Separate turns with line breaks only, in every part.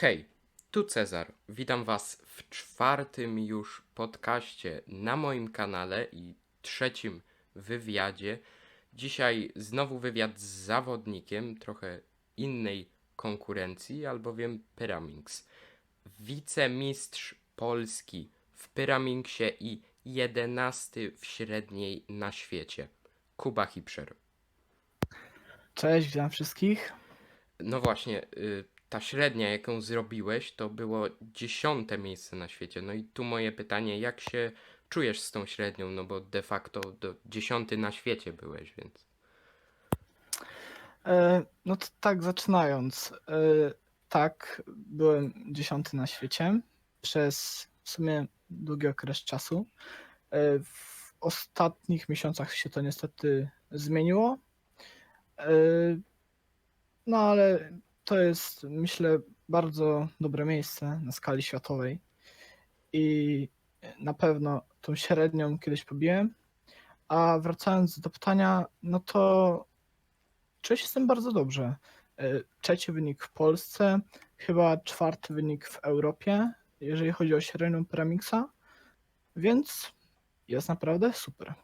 Hej, tu Cezar. Witam Was w czwartym już podcaście na moim kanale i trzecim wywiadzie. Dzisiaj znowu wywiad z zawodnikiem trochę innej konkurencji, albowiem Pyraminx. Wicemistrz Polski w Pyramingsie i jedenasty w średniej na świecie. Kuba Hipscher.
Cześć, witam wszystkich.
No właśnie, y, ta średnia, jaką zrobiłeś, to było dziesiąte miejsce na świecie. No i tu moje pytanie, jak się czujesz z tą średnią? No bo de facto do dziesiąty na świecie byłeś, więc.
E, no to tak, zaczynając. E, tak, byłem dziesiąty na świecie przez w sumie długi okres czasu. E, w ostatnich miesiącach się to niestety zmieniło. No ale to jest, myślę, bardzo dobre miejsce na skali światowej. I na pewno tą średnią kiedyś pobiłem. A wracając do pytania, no to czuję się z tym bardzo dobrze. E, Trzeci wynik w Polsce, chyba czwarty wynik w Europie, jeżeli chodzi o średnią Premixa, więc jest naprawdę super.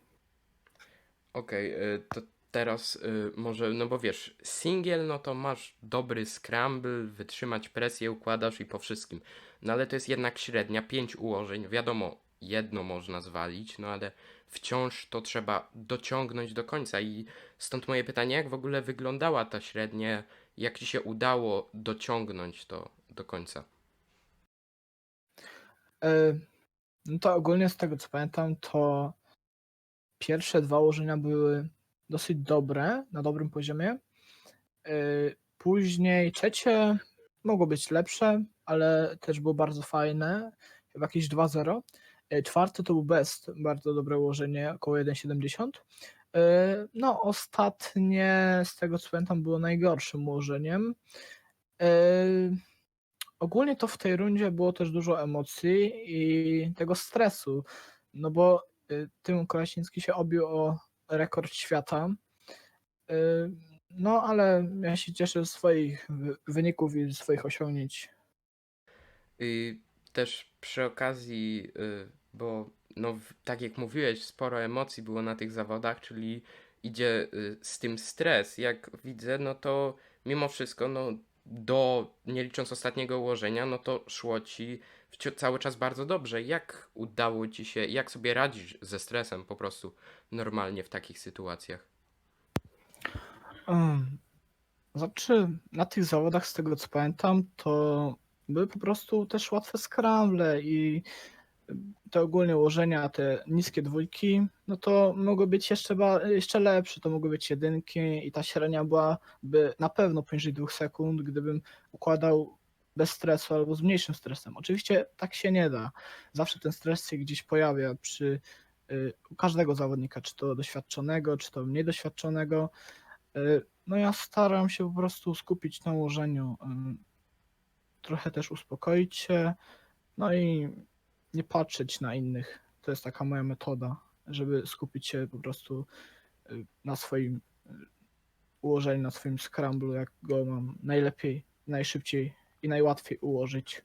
Okej, y, to teraz y, może, no bo wiesz, singiel, no to masz dobry scramble, wytrzymać presję, układasz i po wszystkim. No ale to jest jednak średnia, pięć ułożeń, wiadomo, jedno można zwalić, no ale wciąż to trzeba dociągnąć do końca i stąd moje pytanie, jak w ogóle wyglądała ta średnia, jak ci się udało dociągnąć to do końca?
E, No to ogólnie z tego co pamiętam, to pierwsze dwa ułożenia były dosyć dobre, na dobrym poziomie. E, Później trzecie mogło być lepsze, ale też było bardzo fajne, chyba jakieś 2-0. E, Czwarte to był best, bardzo dobre ułożenie, około 1,70. E, No, ostatnie, z tego co pamiętam, było najgorszym ułożeniem. Ogólnie to w tej rundzie było też dużo emocji i tego stresu, no bo Tymon Kolesiński się obił o rekord świata. Y, No ale ja się cieszę z swoich wy- wyników i swoich osiągnięć.
I też przy okazji, y, bo no, tak jak mówiłeś, sporo emocji było na tych zawodach, czyli idzie y, z tym stres. Jak widzę, no to mimo wszystko, no do, nie licząc ostatniego ułożenia, no to szło ci cały czas bardzo dobrze. Jak udało ci się, jak sobie radzisz ze stresem po prostu normalnie w takich sytuacjach?
Znaczy, na tych zawodach, z tego co pamiętam, to były po prostu też łatwe skramble i te ogólnie ułożenia, te niskie dwójki, no to mogły być jeszcze, jeszcze lepsze, to mogły być jedynki i ta średnia byłaby na pewno poniżej dwóch sekund, gdybym układał bez stresu albo z mniejszym stresem. Oczywiście tak się nie da. Zawsze ten stres się gdzieś pojawia przy y, u każdego zawodnika, czy to doświadczonego, czy to mniej doświadczonego. Y, No ja staram się po prostu skupić na ułożeniu, ym, trochę też uspokoić się, no i nie patrzeć na innych. To jest taka moja metoda, żeby skupić się po prostu y, na swoim y, ułożeniu, na swoim scramblu, jak go mam najlepiej, najszybciej i najłatwiej ułożyć.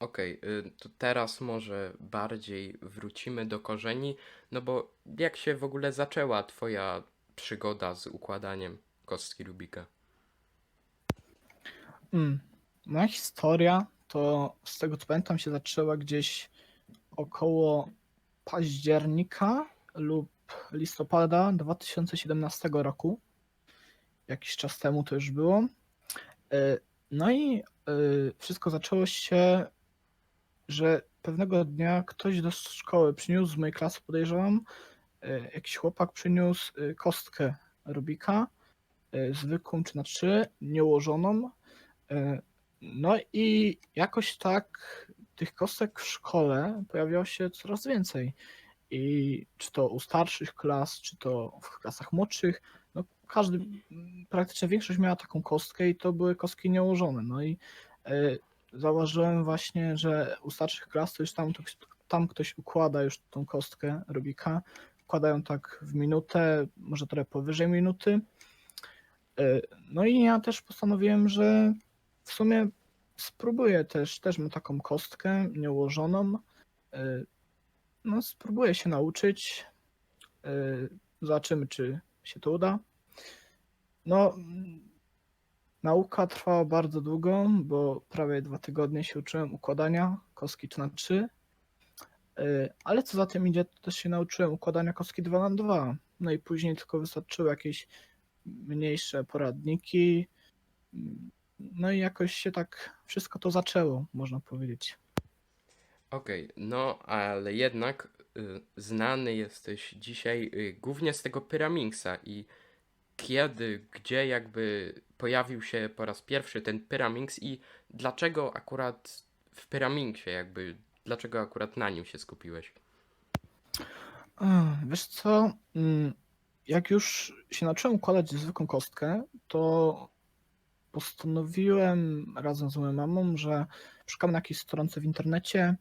Okej, y, to teraz może bardziej wrócimy do korzeni, no bo jak się w ogóle zaczęła twoja przygoda z układaniem kostki Rubika?
Mm. Moja historia to z tego co pamiętam się zaczęła gdzieś około października lub listopada 2017 roku. Jakiś czas temu to już było. E, No i e, wszystko zaczęło się, że pewnego dnia ktoś do szkoły przyniósł z mojej klasy, podejrzewam, e, jakiś chłopak przyniósł e, kostkę Rubika, e, zwykłą czy na trzy, nieułożoną. E, No i jakoś tak tych kostek w szkole pojawiało się coraz więcej. I czy to u starszych klas, czy to w klasach młodszych, no każdy, praktycznie większość miała taką kostkę i to były kostki nieułożone. No i e, zauważyłem właśnie, że u starszych klas to już tam, to, tam ktoś układa już tą kostkę Rubika. Układają tak w minutę, może trochę powyżej minuty. E, No i ja też postanowiłem, że w sumie spróbuję też, też mam taką kostkę nieułożoną. Y, No, spróbuję się nauczyć. Y, Zobaczymy, czy się to uda. No, nauka trwała bardzo długo, bo prawie dwa tygodnie się uczyłem układania kostki 3 na 3 Y, Ale co za tym idzie, to też się nauczyłem układania kostki 2 na 2 No i później tylko wystarczyły jakieś mniejsze poradniki. Mm, No i jakoś się tak wszystko to zaczęło, można powiedzieć.
Okej, no ale jednak y, znany jesteś dzisiaj y, głównie z tego Pyraminxa i kiedy, gdzie jakby pojawił się po raz pierwszy ten Pyraminx i dlaczego akurat w Pyramingsie jakby, dlaczego akurat na nim się skupiłeś?
Wiesz co, mm, jak już się nauczyłem układać zwykłą kostkę, to postanowiłem razem z moją mamą, że szukam na jakiejś stronce w internecie,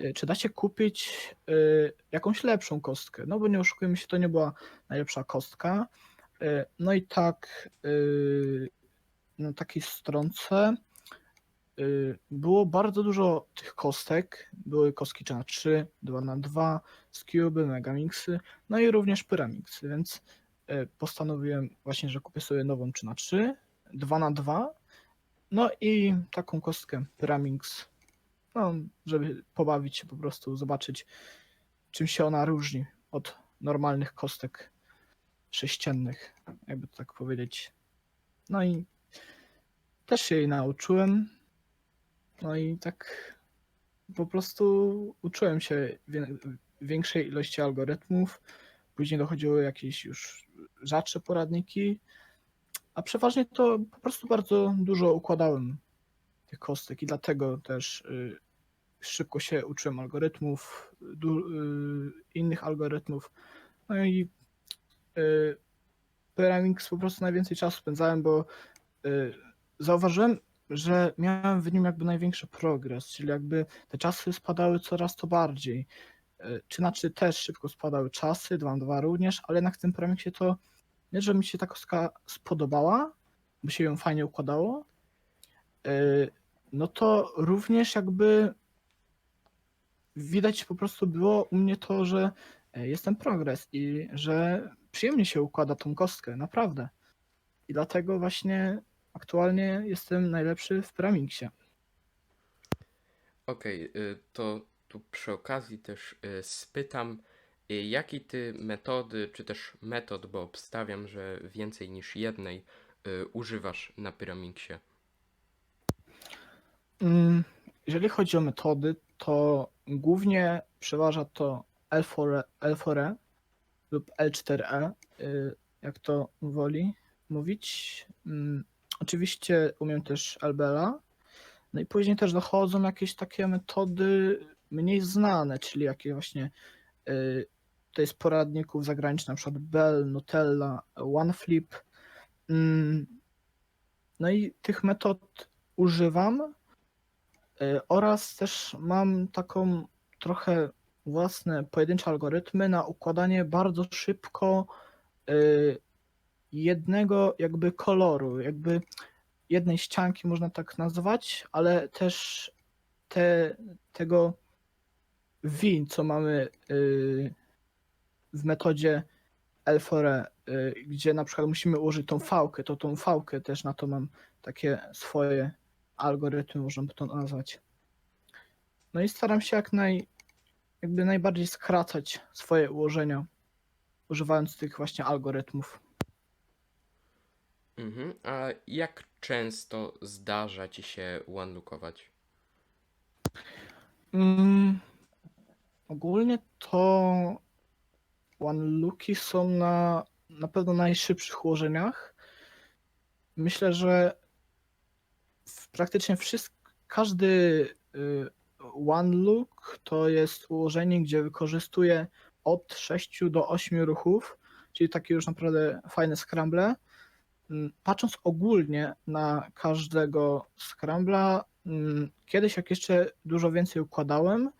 y, czy da się kupić y, jakąś lepszą kostkę. No bo nie oszukujmy się, to nie była najlepsza kostka. Y, No i tak na takiej stronce było bardzo dużo tych kostek. Były kostki 3 na 3 2 na 2 Cube, Megamixy, no i również Pyramixy, więc postanowiłem właśnie, że kupię sobie nową 3 na 3 2 na 2 no i taką kostkę Pyramix, no, żeby pobawić się po prostu, zobaczyć czym się ona różni od normalnych kostek sześciennych, jakby to tak powiedzieć. No i też się jej nauczyłem. No i tak po prostu uczyłem się większej ilości algorytmów. Później dochodziły jakieś już rzadsze poradniki, a przeważnie to po prostu bardzo dużo układałem tych kostek i dlatego też y, szybko się uczyłem algorytmów, y, innych algorytmów. No i y, Pyramix po prostu najwięcej czasu spędzałem, bo y, zauważyłem, że miałem w nim jakby największy progres, czyli jakby te czasy spadały coraz to bardziej. Czy znaczy też szybko spadały czasy, 2 na 2 również, ale jednak w tym Pyramixie to nie, że mi się ta kostka spodobała, by się ją fajnie układało, y, no to również jakby widać po prostu było u mnie to, że e, jest ten progres i że przyjemnie się układa tą kostkę, naprawdę. I dlatego właśnie aktualnie jestem najlepszy w Pyramixie.
Okej, y, to tu przy okazji też y, spytam, y, jakiej ty metody, czy też metod, bo obstawiam, że więcej niż jednej, y, używasz na Pyramingsie.
Mm, Jeżeli chodzi o metody, to głównie przeważa to L4, L4 lub L4E, y, jak to woli mówić. Mm, Oczywiście umiem też LBL-a. No i później też dochodzą jakieś takie metody mniej znane, czyli jakie właśnie y, to jest poradników zagranicznych, na przykład Bell, Nutella, OneFlip. Mm, No i tych metod używam. Y, Oraz też mam taką trochę własne pojedyncze algorytmy na układanie bardzo szybko y, jednego jakby koloru, jakby jednej ścianki można tak nazwać, ale też te, tego win, co mamy y, w metodzie L4, y, gdzie na przykład musimy użyć tą fałkę, to tą fałkę też na to mam takie swoje algorytmy, można by to nazwać. No i staram się jak naj, jakby najbardziej skracać swoje ułożenia, używając tych właśnie algorytmów.
Mhm. A jak często zdarza ci się one-lookować?
Mm, ogólnie to one-looki są na, na pewno najszybszych ułożeniach. Myślę, że praktycznie wszystk, każdy y, one-look to jest ułożenie, gdzie wykorzystuje od 6 do 8 ruchów, czyli takie już naprawdę fajne scramble. Mm, Patrząc ogólnie na każdego scrambla, mm, kiedyś jak jeszcze dużo więcej układałem,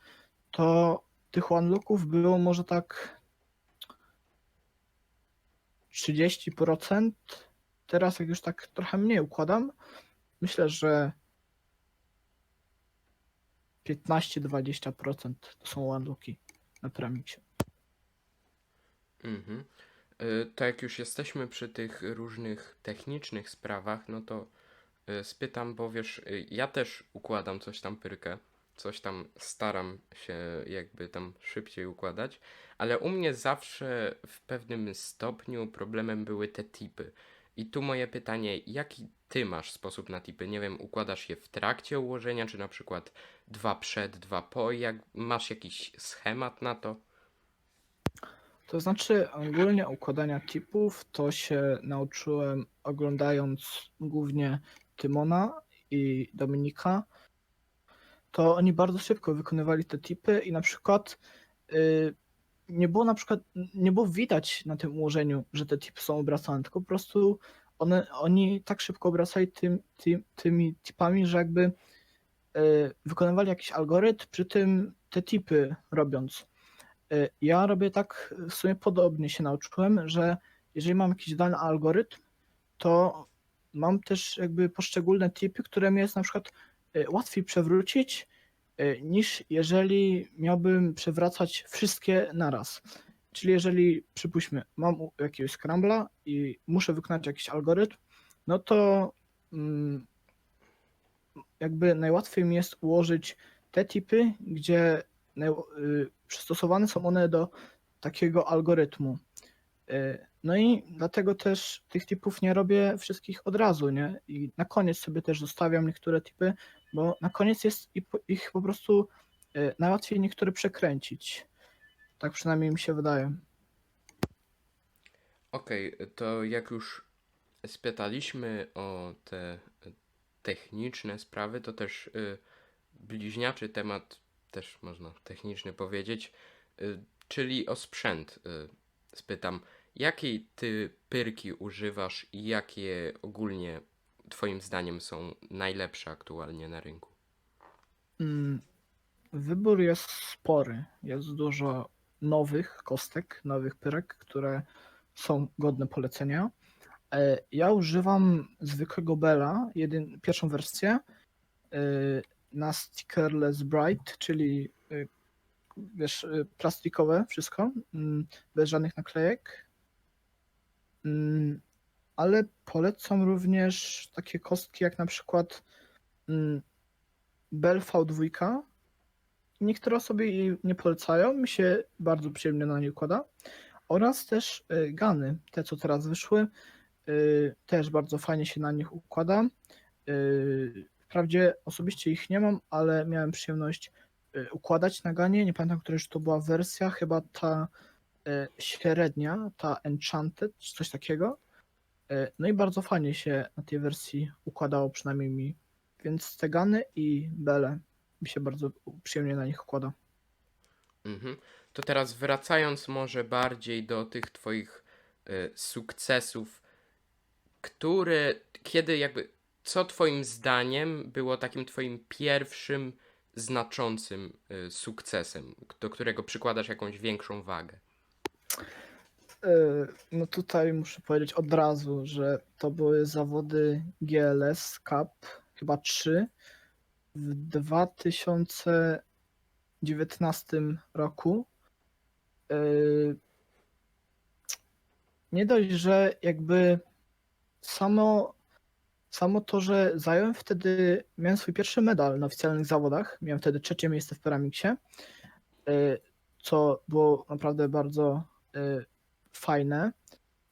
to tych one-looków było może tak 30%. Teraz jak już tak trochę mniej układam, myślę, że 15-20% to są unlocki na Pyramixie.
Mhm. Y, To jak już jesteśmy przy tych różnych technicznych sprawach, no to y, spytam, bo wiesz, y, ja też układam coś tam pyrkę, coś tam staram się jakby tam szybciej układać, ale u mnie zawsze w pewnym stopniu problemem były te tipy. I tu moje pytanie, jaki ty masz sposób na tipy? Nie wiem, układasz je w trakcie ułożenia, czy na przykład dwa przed, dwa po, jak masz jakiś schemat na to?
To znaczy, ogólnie układania tipów to się nauczyłem oglądając głównie Tymona i Dominika. To oni bardzo szybko wykonywali te tipy i na przykład y, nie było na przykład nie było widać na tym ułożeniu, że te tipy są obracane, tylko po prostu one, oni tak szybko obracali tym, tym, tymi tipami, że jakby y, wykonywali jakiś algorytm, przy tym te tipy robiąc. Y, Ja robię tak w sumie podobnie się nauczyłem, że jeżeli mam jakiś dany algorytm, to mam też jakby poszczególne typy, które mi jest na przykład łatwiej przewrócić, y, niż jeżeli miałbym przewracać wszystkie naraz. Czyli jeżeli, przypuśćmy, mam jakiegoś scrambla i muszę wykonać jakiś algorytm, no to mm, jakby najłatwiej mi jest ułożyć te typy, gdzie y, przystosowane są one do takiego algorytmu. No i dlatego też tych typów nie robię wszystkich od razu, nie? I na koniec sobie też zostawiam niektóre typy, bo na koniec jest ich po prostu y, najłatwiej niektóre przekręcić. Tak przynajmniej mi się wydaje.
Okej, to jak już spytaliśmy o te techniczne sprawy, to też y, bliźniaczy temat, też można techniczny powiedzieć, y, czyli o sprzęt. Y, spytam, jakiej ty pyrki używasz i jakie ogólnie twoim zdaniem są najlepsze aktualnie na rynku?
Mm, Wybór jest spory. Jest dużo nowych kostek, nowych pyrek, które są godne polecenia. E, Ja używam zwykłego Bella, jedyn, pierwszą wersję e, na stickerless bright, czyli e, wiesz, plastikowe wszystko, mm, bez żadnych naklejek. Mm, Ale polecam również takie kostki jak na przykład mm, Bell V2. Niektóre osoby jej nie polecają, mi się bardzo przyjemnie na nie układa. Oraz też y, gany, te co teraz wyszły, y, też bardzo fajnie się na nich układa. Y, Wprawdzie osobiście ich nie mam, ale miałem przyjemność układać na ganie. Nie pamiętam, która już to była wersja, chyba ta średnia, ta Enchanted, czy coś takiego. Y, No i bardzo fajnie się na tej wersji układało, przynajmniej mi. Więc te gany i bele mi się bardzo przyjemnie na nich układa.
Mhm. To teraz wracając może bardziej do tych twoich y, sukcesów, które, kiedy jakby, co twoim zdaniem było takim twoim pierwszym znaczącym y, sukcesem, do którego przykładasz jakąś większą wagę?
Yy, No tutaj muszę powiedzieć od razu, że to były zawody GLS Cup, chyba trzy w 2019 roku. Yy, Nie dość, że jakby samo, samo to, że zająłem wtedy, miałem swój pierwszy medal na oficjalnych zawodach, miałem wtedy trzecie miejsce w Pyramiksie, yy, co było naprawdę bardzo fajne,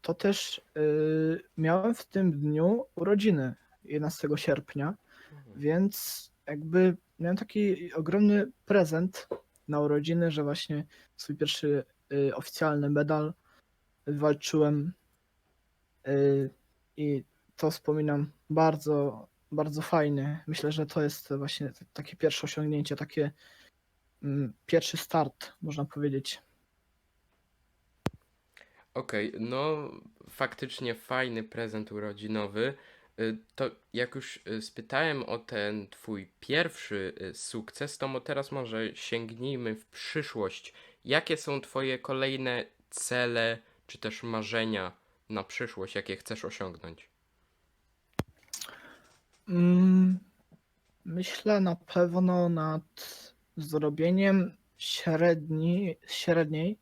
to też y, miałem w tym dniu urodziny 11 sierpnia, więc jakby miałem taki ogromny prezent na urodziny, że właśnie swój pierwszy y, oficjalny medal wywalczyłem y, i to wspominam bardzo, bardzo fajnie. Myślę, że to jest właśnie takie pierwsze osiągnięcie, takie mm, pierwszy start, można powiedzieć.
Okej, no faktycznie fajny prezent urodzinowy. Y, To jak już y, spytałem o ten twój pierwszy y, sukces, to mo- teraz może sięgnijmy w przyszłość. Jakie są twoje kolejne cele, czy też marzenia na przyszłość, jakie chcesz osiągnąć?
Mm, myślę na pewno nad zrobieniem średni, średniej,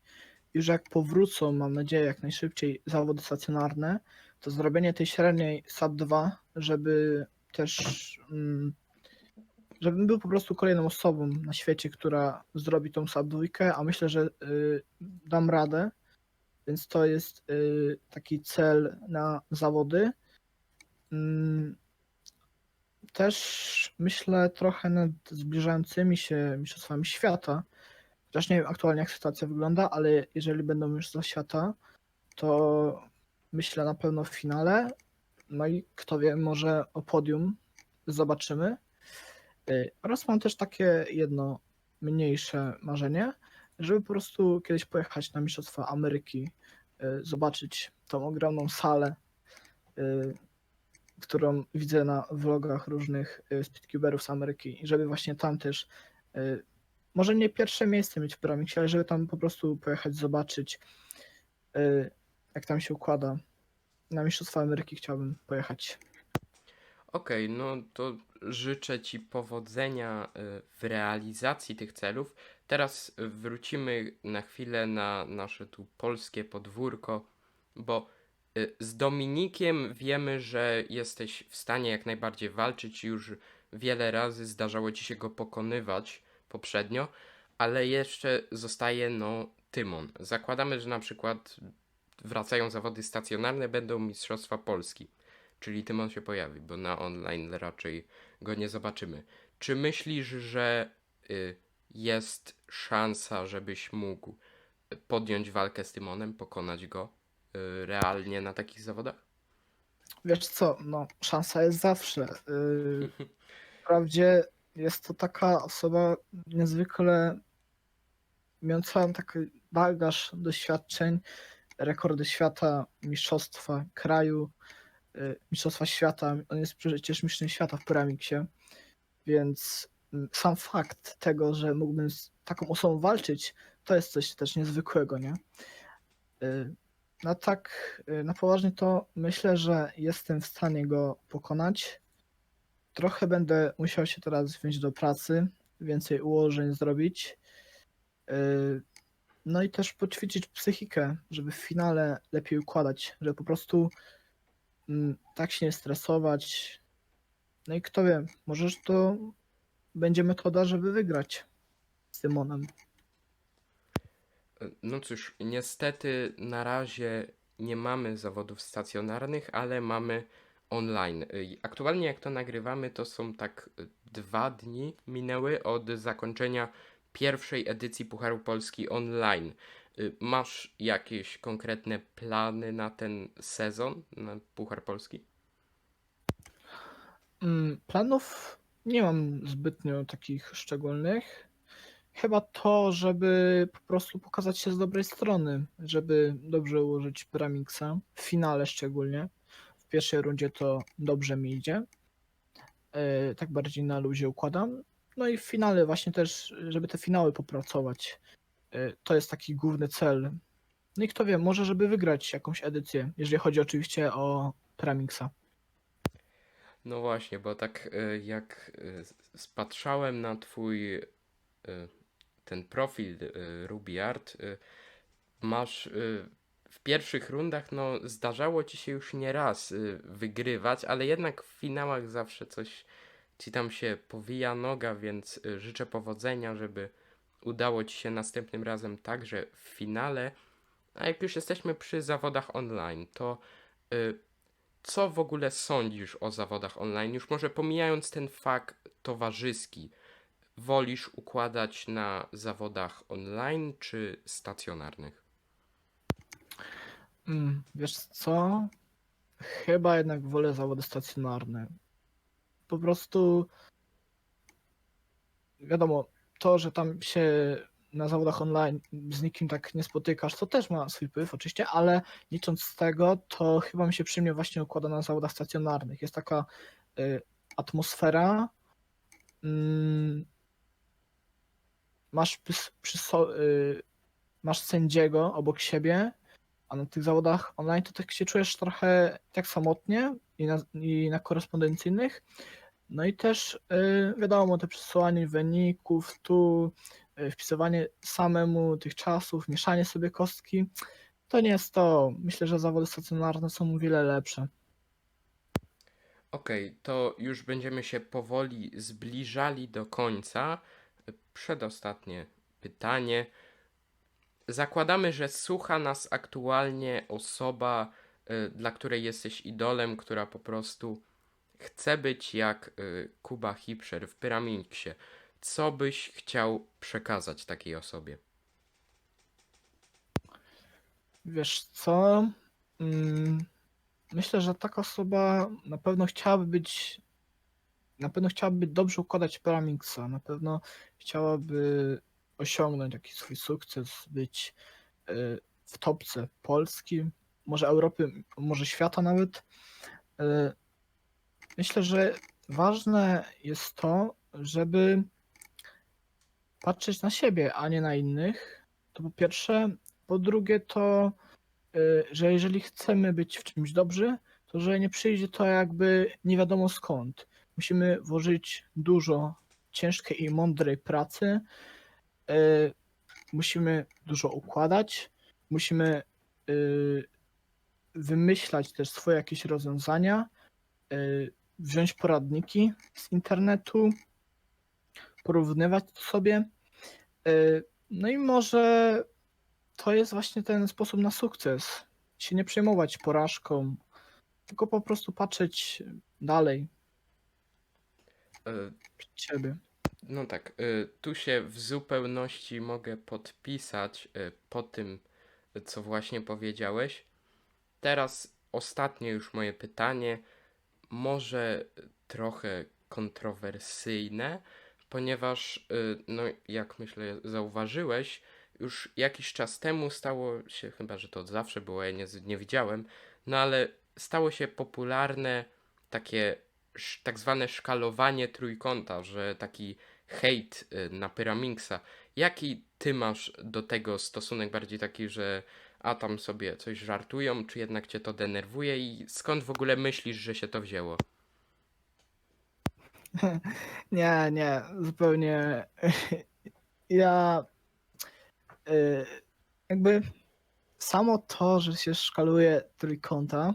już jak powrócą, mam nadzieję, jak najszybciej zawody stacjonarne, to zrobienie tej średniej SAP 2, żeby też, mm, żebym był po prostu kolejną osobą na świecie, która zrobi tą SAP 2, a myślę, że y, dam radę, więc to jest y, taki cel na zawody. Mm, Też myślę trochę nad zbliżającymi się mistrzostwami świata. Chociaż nie wiem aktualnie jak sytuacja wygląda, ale jeżeli będą mistrzostwa świata, to myślę na pewno w finale. No i kto wie, może o podium zobaczymy. Y, Oraz mam też takie jedno mniejsze marzenie, żeby po prostu kiedyś pojechać na Mistrzostwa Ameryki, y, zobaczyć tą ogromną salę, y, którą widzę na vlogach różnych speedcuberów z Ameryki, i żeby właśnie tam też może nie pierwsze miejsce mieć w Pyramixie, ale żeby tam po prostu pojechać, zobaczyć, y, jak tam się układa. Na Mistrzostwa Ameryki chciałbym pojechać.
Okej, no to życzę Ci powodzenia y, w realizacji tych celów. Teraz wrócimy na chwilę na nasze tu polskie podwórko, bo y, z Dominikiem wiemy, że jesteś w stanie jak najbardziej walczyć. Już wiele razy zdarzało Ci się go pokonywać poprzednio, ale jeszcze zostaje no Tymon. Zakładamy, że na przykład wracają zawody stacjonarne, będą Mistrzostwa Polski. Czyli Tymon się pojawi, bo na online raczej go nie zobaczymy. Czy myślisz, że y, jest szansa, żebyś mógł podjąć walkę z Tymonem, pokonać go y, realnie na takich zawodach?
Wiesz co, no szansa jest zawsze. Yy, Wprawdzie jest to taka osoba niezwykle mająca taki bagaż doświadczeń, rekordy świata, mistrzostwa kraju, y, mistrzostwa świata. On jest przecież mistrzem świata w Pyramiksie, więc mm, sam fakt tego, że mógłbym z taką osobą walczyć, to jest coś też niezwykłego, nie? Y, No tak, y, na poważnie to myślę, że jestem w stanie go pokonać. Trochę będę musiał się teraz wziąć do pracy, więcej ułożeń zrobić. Yy, No i też poćwiczyć psychikę, żeby w finale lepiej układać, żeby po prostu mm, tak się nie stresować. No i kto wie, może to będzie metoda, żeby wygrać z Symonem.
No cóż, niestety na razie nie mamy zawodów stacjonarnych, ale mamy online. Y, Aktualnie jak to nagrywamy, to są tak y, dwa dni minęły od zakończenia pierwszej edycji Pucharu Polski online. Y, Masz jakieś konkretne plany na ten sezon, na Puchar Polski?
Mm, Planów nie mam zbytnio takich szczególnych. Chyba to, żeby po prostu pokazać się z dobrej strony, żeby dobrze ułożyć Pyramixa, w finale szczególnie. W pierwszej rundzie to dobrze mi idzie. Yy, Tak bardziej na luzie układam. No i w finale właśnie też, żeby te finały popracować. Yy, To jest taki główny cel. No i kto wie, może żeby wygrać jakąś edycję, jeżeli chodzi oczywiście o Pyramixa.
No właśnie, bo tak y, jak spatrzałem na twój ten profil y, RubyArt, y, masz pierwszych rundach, no zdarzało ci się już nie raz y, wygrywać, ale jednak w finałach zawsze coś ci tam się powija noga, więc y, życzę powodzenia, żeby udało ci się następnym razem także w finale. A jak już jesteśmy przy zawodach online, to y, co w ogóle sądzisz o zawodach online? Już może pomijając ten fakt towarzyski, wolisz układać na zawodach online czy stacjonarnych?
Mm, Wiesz co? Chyba jednak wolę zawody stacjonarne. Po prostu wiadomo, to, że tam się na zawodach online z nikim tak nie spotykasz, to też ma swój wpływ oczywiście, ale licząc z tego, to chyba mi się przy mnie właśnie układa na zawodach stacjonarnych. Jest taka y, atmosfera. Mm, masz, przy, przy, y, masz sędziego obok siebie, a na tych zawodach online to tak się czujesz trochę tak samotnie i na, i na korespondencyjnych. No i też y, wiadomo, te przesyłanie wyników, tu y, wpisywanie samemu tych czasów, mieszanie sobie kostki, to nie jest to. Myślę, że zawody stacjonarne są o wiele lepsze.
Okej, to już będziemy się powoli zbliżali do końca. Przedostatnie pytanie. Zakładamy, że słucha nas aktualnie osoba, y, dla której jesteś idolem, która po prostu chce być jak y, Kuba Hipscher w Pyramidksie. Co byś chciał przekazać takiej osobie?
Wiesz co? Mm, Myślę, że taka osoba na pewno chciałaby być, na pewno chciałaby dobrze układać Paramixa, na pewno chciałaby osiągnąć jakiś swój sukces, być y, w topce Polski, może Europy, może świata nawet. Y, Myślę, że ważne jest to, żeby patrzeć na siebie, a nie na innych. To po pierwsze. Po drugie, to y, że jeżeli chcemy być w czymś dobrzy, to że nie przyjdzie to jakby nie wiadomo skąd. Musimy włożyć dużo ciężkiej i mądrej pracy. Y, Musimy dużo układać. Musimy y, wymyślać też swoje jakieś rozwiązania, y, wziąć poradniki z internetu, porównywać to sobie. y, No i może to jest właśnie ten sposób na sukces. Się nie przejmować porażką, tylko po prostu patrzeć dalej przed siebie.
No tak, y, tu się w zupełności mogę podpisać y, po tym, co właśnie powiedziałeś. Teraz ostatnie już moje pytanie, może trochę kontrowersyjne, ponieważ, y, no jak myślę, zauważyłeś, już jakiś czas temu stało się, chyba że to od zawsze było, ja nie, nie widziałem, no ale stało się popularne takie tak zwane szkalowanie trójkąta, że taki hejt y, na Pyraminksa. Jaki ty masz do tego stosunek bardziej taki, że a tam sobie coś żartują, czy jednak cię to denerwuje i skąd w ogóle myślisz, że się to wzięło?
Nie, nie, zupełnie. Ja y, jakby samo to, że się szkaluje trójkąta,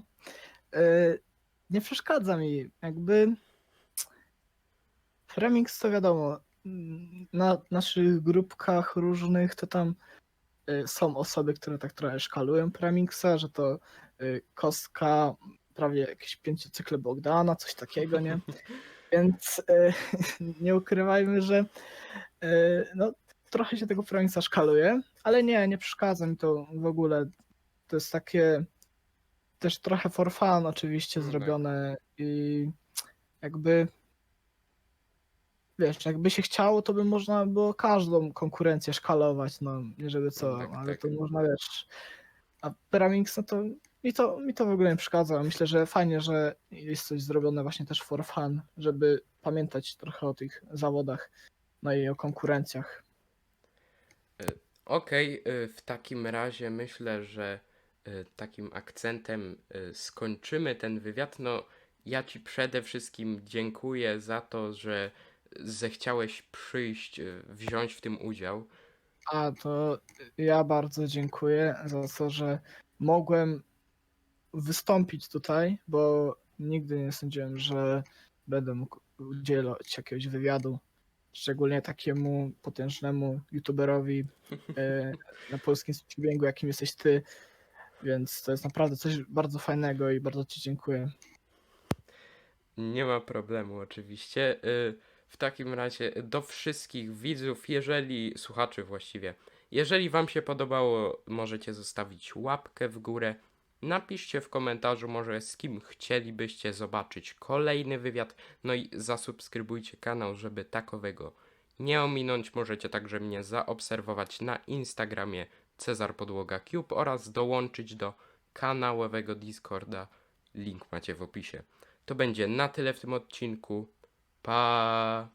y, nie przeszkadza mi. Jakby Remix to wiadomo, mm, na naszych grupkach różnych to tam y, są osoby, które tak trochę szkalują Premixa, że to y, kostka prawie jakieś pięciocykle Bogdana, coś takiego, nie? Więc y, nie ukrywajmy, że no, trochę się tego Premixa szkaluje, ale nie, nie przeszkadza mi to w ogóle. To jest takie też trochę for fun oczywiście
No tak.
zrobione i jakby wiesz, jakby się chciało, to by można było każdą konkurencję szkalować, no nie żeby co,
No tak,
ale
tak.
to można wiesz. A Pyramix, no to mi to, mi to w ogóle nie przeszkadza. Myślę, że fajnie, że jest coś zrobione właśnie też for fun, żeby pamiętać trochę o tych zawodach, no i o konkurencjach.
Okej, y, w takim razie myślę, że y, takim akcentem skończymy ten wywiad. No, ja Ci przede wszystkim dziękuję za to, że zechciałeś przyjść, y, wziąć w tym udział.
A to ja bardzo dziękuję za to, że mogłem wystąpić tutaj, bo nigdy nie sądziłem, że będę mógł udzielać jakiegoś wywiadu, szczególnie takiemu potężnemu youtuberowi e, na polskim streamingu, jakim jesteś ty. Więc to jest naprawdę coś bardzo fajnego i bardzo ci dziękuję.
Nie ma problemu, oczywiście. Y, W takim razie do wszystkich widzów, jeżeli, słuchaczy właściwie, jeżeli Wam się podobało, możecie zostawić łapkę w górę. Napiszcie w komentarzu może z kim chcielibyście zobaczyć kolejny wywiad. No i zasubskrybujcie kanał, żeby takowego nie ominąć. Możecie także mnie zaobserwować na Instagramie Cezar Podłoga Cube oraz dołączyć do kanałowego Discorda. Link macie w opisie. To będzie na tyle w tym odcinku. 吧。